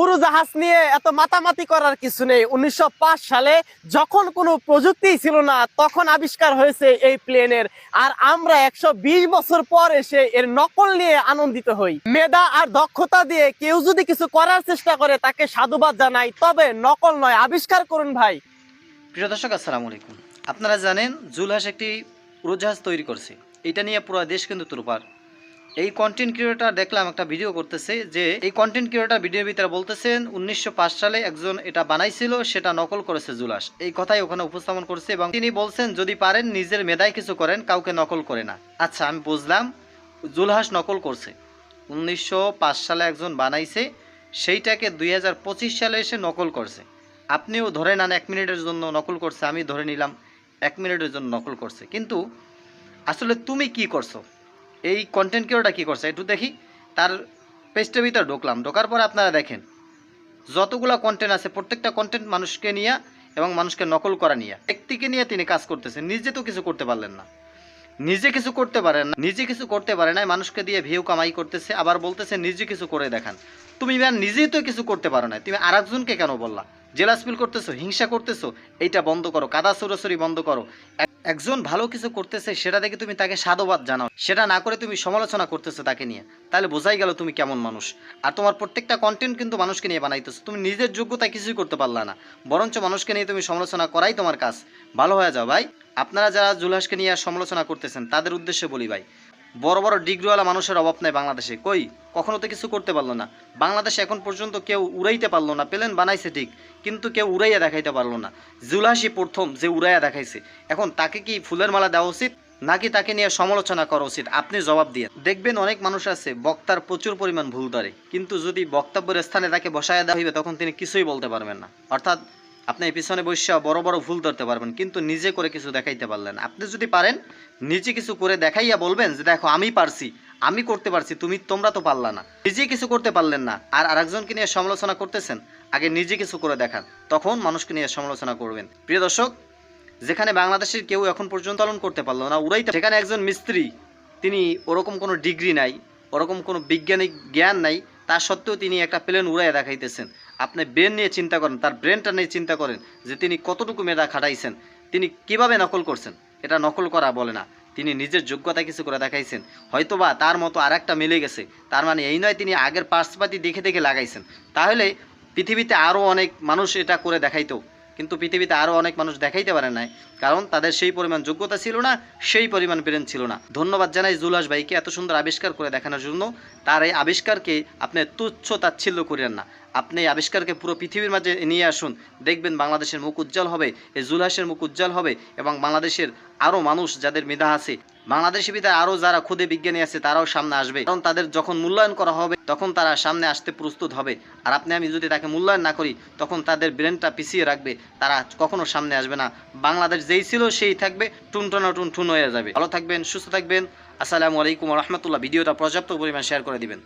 উড়োজাহাজ নিয়ে এত মাতামাতি করার কিছু নেই। উনিশশো সালে যখন কোনো প্রযুক্তি ছিল না, তখন আবিষ্কার হয়েছে এই প্লেনের। আর আমরা একশো বছর পর এসে এর নকল নিয়ে আনন্দিত হই। মেধা আর দক্ষতা দিয়ে কেউ যদি কিছু করার চেষ্টা করে, তাকে সাধুবাদ জানাই। তবে নকল নয়, আবিষ্কার করুন ভাই। প্রিয় দর্শক, আসসালামু আলাইকুম। আপনারা জানেন, জুলহাস একটি উড়োজাহাজ তৈরি করছে। এটা নিয়ে পুরো দেশ কিন্তু তুরপার এই কন্টেন্ট ক্রিয়েটার দেখলাম একটা ভিডিও করতেছে যে, এই কন্টেন্ট ক্রিয়েটার ভিডিওর ভিতরে বলতেছেন, উনিশশো পাঁচ সালে একজন এটা বানাইছিল, সেটা নকল করেছে জুলাস এই কথাই ওখানে উপস্থাপন করছে এবং তিনি বলছেন, যদি পারেন, নিজের মেধায় কিছু করেন, কাউকে নকল করে না। আচ্ছা আমি বুঝলাম জুলহাস নকল করছে। উনিশশো পাঁচ সালে একজন বানাইছে, সেইটাকে দুই হাজার পঁচিশ সালে এসে নকল করছে। আপনিও ধরে নেন, এক মিনিটের জন্য নকল করছে, আমি ধরে নিলাম, এক মিনিটের জন্য নকল করছে। কিন্তু, আসলে তুমি কি করছ? এই কন্টেন্ট ক্রিয়েটরটা কি করছে? একটু দেখি। তার পেজটার ভিতরে ঢুকলাম। ঢোকার পরে আপনারা দেখেন, যতগুলো কন্টেন্ট আছে, প্রত্যেকটা কন্টেন্ট মানুষকে নিয়ে এবং মানুষকে নকল করা নিয়ে, ব্যক্তিকে নিয়ে তিনি কাজ করতেছেন। নিজে তো কিছু করতে পারলেন না। নিজে কিছু করতে পারেন না, নিজে কিছু করতে পারে না মানুষকে দিয়ে ভিউ কামাই করতেছে, আবার বলতেছে, নিজে কিছু করে দেখান। তুমি ম্যাম নিজেই তো কিছু করতে পারো না তুমি আরেকজনকে কেন বললা? জেলাস ফিল করতেছো, হিংসা করতেছো, এইটা বন্ধ করো, কাদা সরাসরি বন্ধ করো। একজন ভালো কিছু করতেছে, সেটা দেখে তুমি তাকে সাধুবাদ জানাও। সেটা না করে তুমি সমালোচনা করতেছো তাকে নিয়ে। তাহলে বোঝাই গেল তুমি কেমন মানুষ। আর তোমার প্রত্যেকটা কন্টেন্ট কিন্তু মানুষকে নিয়ে বানাইতেছো। তুমি নিজের যোগ্যতা কিছুই করতে পারলা না। বরঞ্চ মানুষকে নিয়ে তুমি সমালোচনা করাই তোমার কাজ। ভালো হয়ে যাও ভাই। আপনারা যারা জুলহাসকে নিয়ে সমালোচনা করতেছেন, তাদের উদ্দেশ্যে বলি ভাই বড় বড় ডিগ্রিওয়ালা মানুষের অভাব নাই বাংলাদেশে। কই? কখনো তো কিছু করতে পারল না। বাংলাদেশে এখন পর্যন্ত কেউ উড়াইতে পারল না। প্লেন বানাইছে ঠিক, কিন্তু কেউ উড়াইয়া দেখাইতে পারল না। জুলহাসই প্রথম যে উড়াইয়া দেখাইছে। এখন তাকে কি ফুলের মালা দেওয়া উচিত? নাকি তাকে নিয়ে সমালোচনা করা উচিত? আপনি জবাব দিয়ে দেখবেন অনেক মানুষ আছে, বক্তার প্রচুর পরিমাণ ভুল ধরে। কিন্তু যদি বক্তব্যের স্থানে তাকে বসায় দেওয়া হইবে, তখন তিনি কিছুই বলতে পারবেন না। অর্থাৎ আপনি পিছনে বসে বড় বড় ভুল ধরতে পারবেন, কিন্তু নিজে করে কিছু দেখাইতে পারলেন আপনি যদি পারেন, নিজে কিছু করে দেখাইয়া বলবেন যে, দেখো, আমি পারছি, আমি করতে পারছি, তুমি, তোমরা তো পারলা না। নিজে কিছু করতে পারলেন না, আর আরেকজনকে নিয়ে সমালোচনা করতেছেন, আগে নিজে কিছু করে দেখান, তখন মানুষকে নিয়ে সমালোচনা করবেন। প্রিয় দর্শক, যেখানে বাংলাদেশের কেউ এখন পর্যন্ত পালন করতে পারল না উড়াইতে সেখানে একজন মিস্ত্রি, তিনি ওরকম কোনো ডিগ্রি নাই, ওরকম কোনো বৈজ্ঞানিক জ্ঞান নাই তা সত্ত্বেও তিনি একটা প্লেন উড়াইয়া দেখাইতেছেন। আপনি ব্রেন নিয়ে চিন্তা করেন, তার ব্রেনটা নিয়ে চিন্তা করেন যে তিনি কতটুকু মেধা খাটাইছেন, তিনি কীভাবে নকল করছেন, এটা নকল করা বলে না। তিনি নিজের যোগ্যতা কিছু করে দেখাইছেন, হয়তোবা তার মতো আর একটা মিলে গেছে, তার মানে এই নয় তিনি আগের পার্সপাতি দেখে দেখে লাগাইছেন। তাহলে পৃথিবীতে আরও অনেক মানুষ এটা করে দেখাইতো। কিন্তু পৃথিবীতে আরও অনেক মানুষ দেখাইতে পারে নাই, কারণ তাদের সেই পরিমাণ যোগ্যতা ছিল না, সেই পরিমাণ ব্রেন ছিল না। ধন্যবাদ জানাই জুলাস ভাইকে এত সুন্দর আবিষ্কার করে দেখানোর জন্য। তার এই আবিষ্কারকে আপনি তুচ্ছ তাচ্ছিল্য করেন না। আপনি আবিষ্কারকে পুরো পৃথিবীর মাঝে নিয়ে আসুন। দেখবেন বাংলাদেশের মুখ উজ্জ্বল হবে, এই জুলহাসের মুখ উজ্জ্বল হবে এবং বাংলাদেশের আরও মানুষ যাদের মেধা আছে বাংলাদেশের ভিতরে আরও যারা খুদে বিজ্ঞানী আছে, তারাও সামনে আসবে। কারণ তাদের যখন মূল্যায়ন করা হবে, তখন তারা সামনে আসতে প্রস্তুত হবে। আর আপনি, আমি যদি তাকে মূল্যায়ন না করি, তখন তাদের ব্রেনটা পিছিয়ে রাখবে, তারা কখনো সামনে আসবে না। বাংলাদেশ যেই ছিল, সেই থাকবে, টুনটনা টুন টুন হয়ে যাবে। ভালো থাকবেন, সুস্থ থাকবেন। আসসালামু আলাইকুম রহমতুল্লাহ। ভিডিওটা পর্যাপ্ত পরিমাণ শেয়ার করে দিবেন।